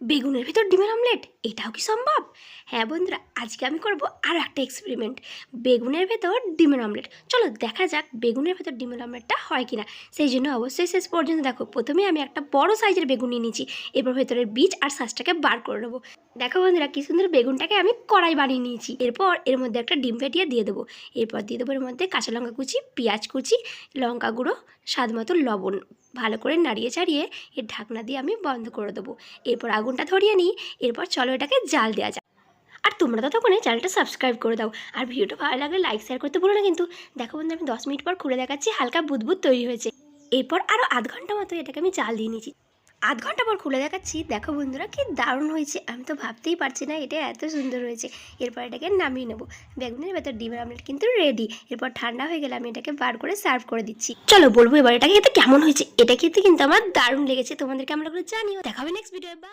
বেগুনের ভিতর ডিমের অমলেট এটাও কি সম্ভব? হ্যাঁ বন্ধুরা, আজকে আমি করব আরও একটা এক্সপেরিমেন্ট বেগুনের ভেতর ডিমের অমলেট চলো দেখা যাক বেগুনের ভেতর ডিমের অমলেটটা হয় কি না সেই জন্য অবশ্যই শেষ পর্যন্ত দেখো। প্রথমে আমি একটা বড় সাইজের বেগুন নিয়ে নিয়েছি। এরপর ভেতরের বীজ আর শ্বাসটাকে বার করে নেব। দেখো বন্ধুরা, কি সুন্দর বেগুনটাকে আমি কড়াই বানিয়ে নিয়েছি। এরপর এর মধ্যে একটা ডিম ফেটিয়ে দিয়ে দেবো। এরপর দিয়ে দেবো এর মধ্যে কাঁচা লঙ্কা কুচি, পেঁয়াজ কুচি, লঙ্কা গুঁড়ো, স্বাদ মতো লবণ। ভালো করে নাড়িয়ে চাড়িয়ে এর ঢাকনা দিয়ে আমি বন্ধ করে দেবো। এরপর আগুনটা ধরিয়ে নিই। এরপর চলো এটাকে জাল দেওয়া যাক। তোমরা ততক্ষণে চ্যানেলটা সাবস্ক্রাইব করে দাও। আর ভিডিওটা ভালো লাগলে লাইক শেয়ার করতে ভুলো না কিন্তু। দেখো বন্ধু আমি দশ মিনিট পর খুলে দেখাচ্ছি, হালকা বুদবুদ তৈরি হয়েছে। এরপর আরও আধ ঘণ্টা মতো এটাকে আমি জাল দিয়ে নিয়েছি। আধ ঘণ্টা পর খুলে দেখাচ্ছি, দেখো বন্ধুরা কি দারুণ হয়েছে। আমি তো ভাবতেই পারছি না এটা এত সুন্দর হয়েছে। এরপর এটাকে নামিয়ে নেব। বেগুনের ভেতর ডিমের আমলেট কিন্তু রেডি এরপর ঠান্ডা হয়ে গেলে আমি এটাকে বার করে সার্ভ করে দিচ্ছি। চলো বলব এবার এটা খেতে কেমন হয়েছে। এটা খেতে কিন্তু আমার দারুণ লেগেছে। তোমাদেরকে আমরা জানিও দেখা হবে নেক্সট ভিডিও বা